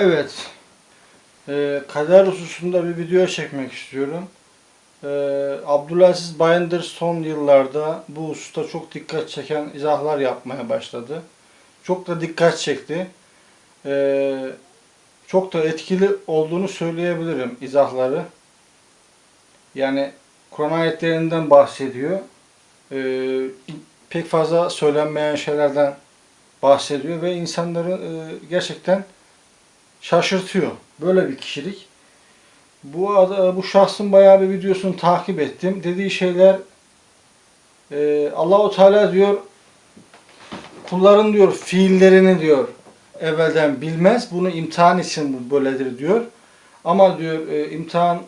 Evet. Ee, kader hususunda bir video çekmek istiyorum. Ee, Abdülaziz Bayındır son yıllarda bu hususta çok dikkat çeken izahlar yapmaya başladı. Çok da dikkat çekti. Ee, çok da etkili olduğunu söyleyebilirim izahları. Yani Kur'an ayetlerinden bahsediyor. Ee, pek fazla söylenmeyen şeylerden bahsediyor ve insanları e, gerçekten şaşırtıyor. Böyle bir kişilik. Bu bu şahsın bayağı bir videosunu takip ettim. Dediği şeyler e, Allahu Teala diyor kulların diyor fiillerini diyor evvelden bilmez. Bunu imtihan için bu böyledir diyor. Ama diyor e, imtihan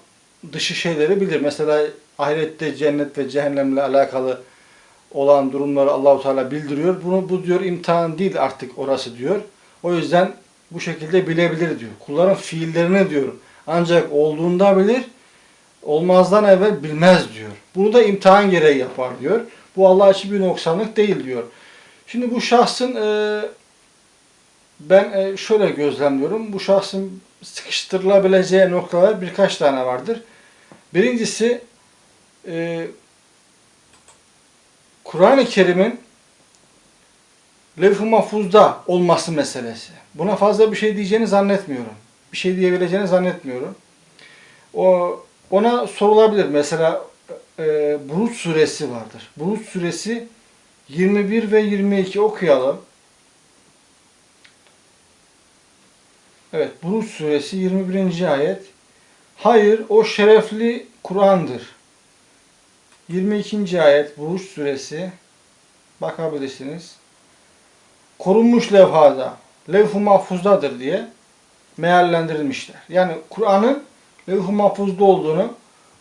dışı şeyleri bilir. Mesela ahirette cennet ve cehennemle alakalı olan durumları Allahu Teala bildiriyor. Bunu bu diyor imtihan değil artık orası diyor. O yüzden bu şekilde bilebilir diyor. Kulların fiillerini diyor. Ancak olduğunda bilir, olmazdan evvel bilmez diyor. Bunu da imtihan gereği yapar diyor. Bu Allah için bir noksanlık değil diyor. Şimdi bu şahsın e, ben e, şöyle gözlemliyorum. Bu şahsın sıkıştırılabileceği noktalar birkaç tane vardır. Birincisi e, Kur'an-ı Kerim'in levh-i mahfuzda olması meselesi. Buna fazla bir şey diyeceğini zannetmiyorum. Bir şey diyebileceğini zannetmiyorum. O ona sorulabilir. Mesela e, Buruç suresi vardır. Buruç suresi 21 ve 22 okuyalım. Evet, Buruç suresi 21. ayet. Hayır, o şerefli Kur'an'dır. 22. ayet Buruç suresi. Bakabilirsiniz. Korunmuş levhada, levh-i mahfuzdadır diye meallendirilmişler. Yani Kur'an'ın levh-i mahfuzda olduğunu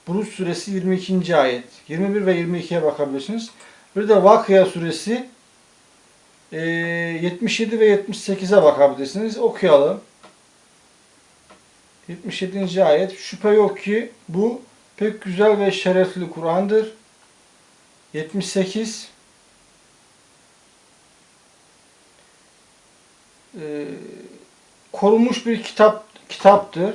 Buruç suresi 22. ayet 21 ve 22'ye bakabilirsiniz. Bir de Vakıya suresi e, 77 ve 78'e bakabilirsiniz. Okuyalım. 77. ayet Şüphe yok ki bu pek güzel ve şerefli Kur'an'dır. 78 e, korunmuş bir kitap kitaptır.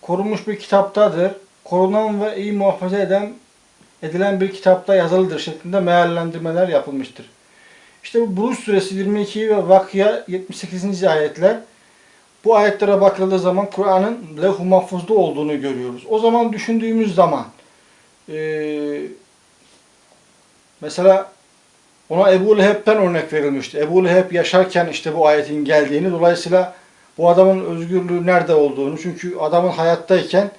Korunmuş bir kitaptadır. Korunan ve iyi muhafaza eden edilen bir kitapta yazılıdır şeklinde meallendirmeler yapılmıştır. İşte bu Buruç suresi 22 ve Vakıya 78. ayetler bu ayetlere bakıldığı zaman Kur'an'ın levh-u mahfuzda olduğunu görüyoruz. O zaman düşündüğümüz zaman eee mesela ona Ebu Leheb'den örnek verilmişti. Ebu Leheb yaşarken işte bu ayetin geldiğini, dolayısıyla bu adamın özgürlüğü nerede olduğunu, çünkü adamın hayattayken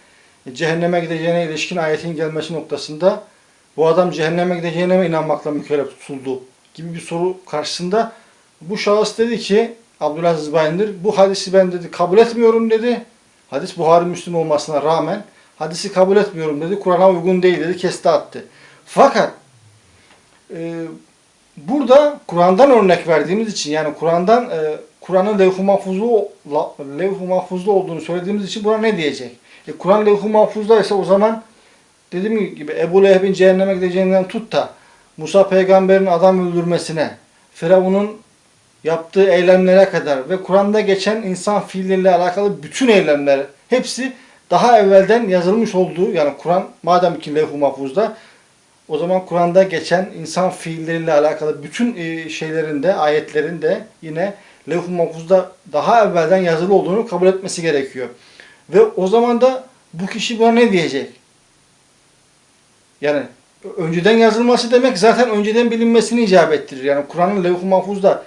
cehenneme gideceğine ilişkin ayetin gelmesi noktasında bu adam cehenneme gideceğine mi inanmakla mükellef tutuldu gibi bir soru karşısında bu şahıs dedi ki Abdülaziz Bayındır bu hadisi ben dedi kabul etmiyorum dedi. Hadis Buhari Müslim olmasına rağmen hadisi kabul etmiyorum dedi. Kur'an'a uygun değil dedi. Kesti attı. Fakat e, burada Kur'an'dan örnek verdiğimiz için yani Kur'an'dan e, Kur'an'ın levh-i mahfuzu levh-i mahfuzda olduğunu söylediğimiz için buna ne diyecek? E, Kur'an levh-i mahfuzda ise o zaman dediğim gibi Ebu Leheb'in cehenneme gideceğinden tut da Musa peygamberin adam öldürmesine, Firavun'un yaptığı eylemlere kadar ve Kur'an'da geçen insan fiilleriyle alakalı bütün eylemler hepsi daha evvelden yazılmış olduğu yani Kur'an madem ki levh-i mahfuzda o zaman Kur'an'da geçen insan fiilleriyle alakalı bütün e, şeylerin de ayetlerin de yine levh-i mahfuzda daha evvelden yazılı olduğunu kabul etmesi gerekiyor. Ve o zaman da bu kişi buna ne diyecek? Yani önceden yazılması demek zaten önceden bilinmesini icap ettirir. Yani Kur'an'ın levh-i mahfuzda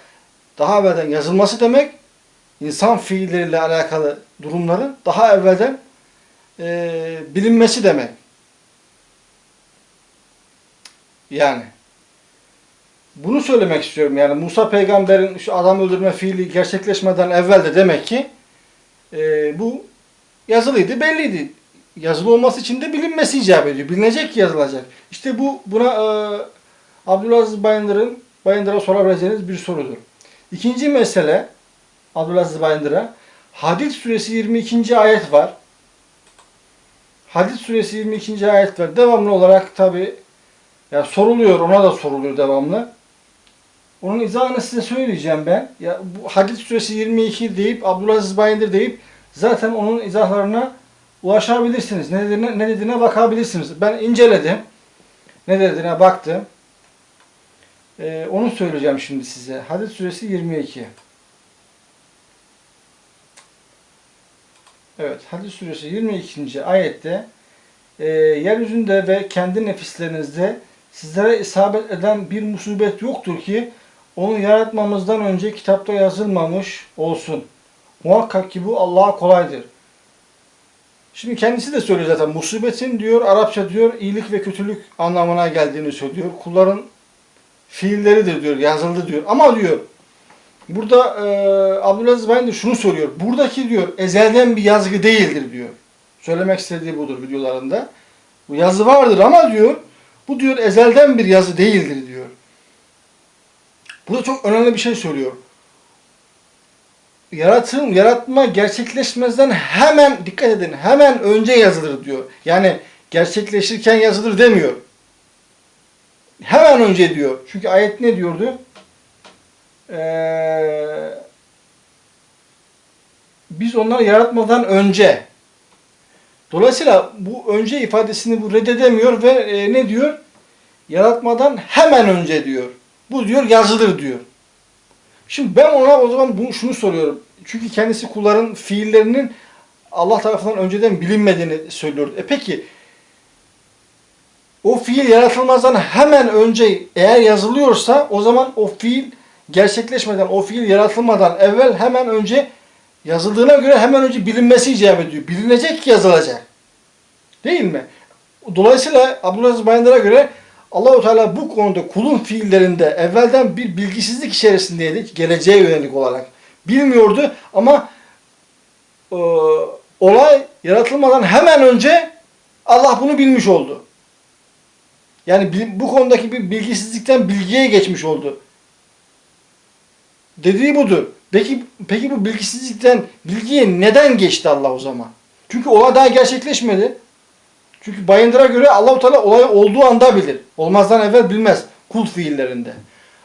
daha evvelden yazılması demek insan fiilleriyle alakalı durumların daha evvelden e, bilinmesi demek. Yani bunu söylemek istiyorum. Yani Musa peygamberin şu adam öldürme fiili gerçekleşmeden evvel de demek ki e, bu yazılıydı, belliydi. Yazılı olması için de bilinmesi icap ediyor. Bilinecek ki yazılacak. İşte bu buna e, Abdülaziz Bayındır'ın Bayındır'a sorabileceğiniz bir sorudur. İkinci mesele Abdülaziz Bayındır'a Hadid suresi 22. ayet var. Hadid suresi 22. ayet var. Devamlı olarak tabi ya soruluyor, ona da soruluyor devamlı. Onun izahını size söyleyeceğim ben. Ya bu Hadis suresi 22 deyip Abdülaziz Bayındır deyip zaten onun izahlarına ulaşabilirsiniz. Ne dediğine, ne dediğine bakabilirsiniz. Ben inceledim. Ne dediğine baktım. Ee, onu söyleyeceğim şimdi size. Hadis suresi 22. Evet, Hadis suresi 22. ayette e, yeryüzünde ve kendi nefislerinizde sizlere isabet eden bir musibet yoktur ki onu yaratmamızdan önce kitapta yazılmamış olsun. Muhakkak ki bu Allah'a kolaydır. Şimdi kendisi de söylüyor zaten musibetin diyor Arapça diyor iyilik ve kötülük anlamına geldiğini söylüyor. Kulların fiilleridir diyor yazıldı diyor. Ama diyor burada e, Abdülaziz Bayin de şunu soruyor. Buradaki diyor ezelden bir yazgı değildir diyor. Söylemek istediği budur videolarında. Bu yazı vardır ama diyor bu diyor ezelden bir yazı değildir diyor. Burada çok önemli bir şey söylüyor. Yaratım, yaratma gerçekleşmezden hemen dikkat edin hemen önce yazılır diyor. Yani gerçekleşirken yazılır demiyor. Hemen önce diyor. Çünkü ayet ne diyordu? Ee, biz onları yaratmadan önce Dolayısıyla bu önce ifadesini bu reddedemiyor ve e, ne diyor? Yaratmadan hemen önce diyor. Bu diyor yazılır diyor. Şimdi ben ona o zaman bunu, şunu soruyorum. Çünkü kendisi kulların fiillerinin Allah tarafından önceden bilinmediğini söylüyor. E peki o fiil yaratılmazdan hemen önce eğer yazılıyorsa o zaman o fiil gerçekleşmeden, o fiil yaratılmadan evvel hemen önce yazıldığına göre hemen önce bilinmesi icap ediyor. Bilinecek ki yazılacak. Değil mi? Dolayısıyla Abdülaziz Bayındır'a göre Allahu Teala bu konuda kulun fiillerinde evvelden bir bilgisizlik içerisindeydi geleceğe yönelik olarak. Bilmiyordu ama e, olay yaratılmadan hemen önce Allah bunu bilmiş oldu. Yani bu konudaki bir bilgisizlikten bilgiye geçmiş oldu. Dediği budur. Peki peki bu bilgisizlikten bilgiye neden geçti Allah o zaman? Çünkü olay daha gerçekleşmedi. Çünkü Bayındır'a göre Allahu Teala olayı olduğu anda bilir. Olmazdan evvel bilmez kul fiillerinde.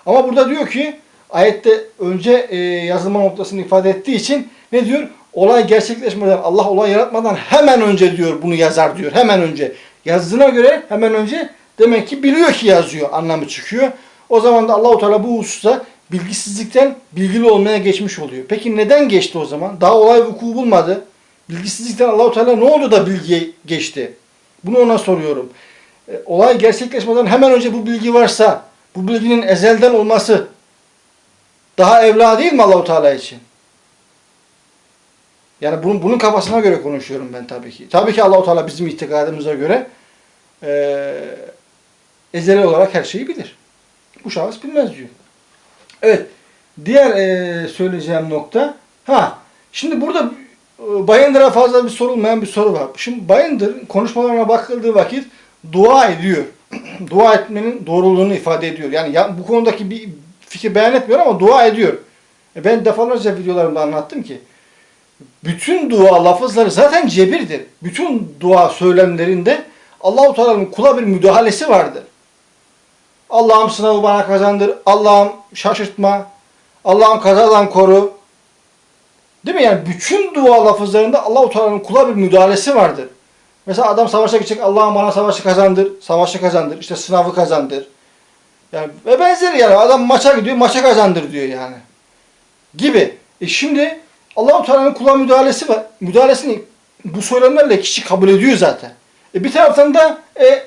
Ama burada diyor ki ayette önce e, yazılma noktasını ifade ettiği için ne diyor? Olay gerçekleşmeden Allah olay yaratmadan hemen önce diyor bunu yazar diyor. Hemen önce. Yazdığına göre hemen önce demek ki biliyor ki yazıyor anlamı çıkıyor. O zaman da Allahu Teala bu hususta bilgisizlikten bilgili olmaya geçmiş oluyor. Peki neden geçti o zaman? Daha olay vuku bulmadı. Bilgisizlikten Allahu Teala ne oldu da bilgiye geçti? Bunu ona soruyorum. E, olay gerçekleşmeden hemen önce bu bilgi varsa, bu bilginin ezelden olması daha evla değil mi Allahu Teala için? Yani bunun, bunun kafasına göre konuşuyorum ben tabii ki. Tabii ki Allahu Teala bizim itikadımıza göre e, ezeli olarak her şeyi bilir. Bu şahıs bilmez diyor. Evet. Diğer e, söyleyeceğim nokta. Ha. Şimdi burada Bayındır'a fazla bir sorulmayan bir soru var. Şimdi Bayındır konuşmalarına bakıldığı vakit dua ediyor. dua etmenin doğruluğunu ifade ediyor. Yani ya, bu konudaki bir fikir beyan etmiyor ama dua ediyor. E ben defalarca videolarımda anlattım ki bütün dua lafızları zaten cebirdir. Bütün dua söylemlerinde Allahu Teala'nın kula bir müdahalesi vardır. Allah'ım sınavı bana kazandır. Allah'ım şaşırtma. Allah'ım kazadan koru. Değil mi? Yani bütün dua lafızlarında Allahu Teala'nın kula bir müdahalesi vardır. Mesela adam savaşa gidecek. Allah'ım bana savaşı kazandır. Savaşı kazandır. İşte sınavı kazandır. Yani ve benzeri yani. Adam maça gidiyor. Maça kazandır diyor yani. Gibi. E şimdi Allahu Teala'nın kula müdahalesi var. Müdahalesini bu söylemlerle kişi kabul ediyor zaten. E bir taraftan da e,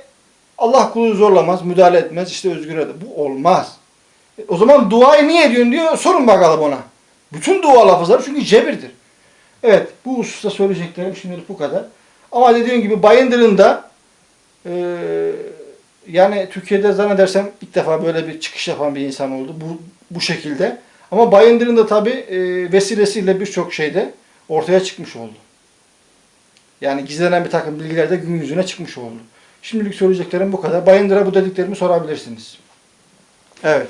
Allah kulu zorlamaz, müdahale etmez, işte özgür eder. Bu olmaz. E, o zaman duayı niye ediyorsun diyor, sorun bakalım ona. Bütün dua lafızları çünkü cebirdir. Evet, bu hususta söyleyeceklerim şimdilik bu kadar. Ama dediğim gibi Bayındır'ın da e, yani Türkiye'de zannedersem ilk defa böyle bir çıkış yapan bir insan oldu. Bu, bu şekilde. Ama Bayındır'ın da tabi e, vesilesiyle birçok şeyde ortaya çıkmış oldu. Yani gizlenen bir takım bilgiler de gün yüzüne çıkmış oldu. Şimdilik söyleyeceklerim bu kadar. Bayındır'a bu dediklerimi sorabilirsiniz. Evet.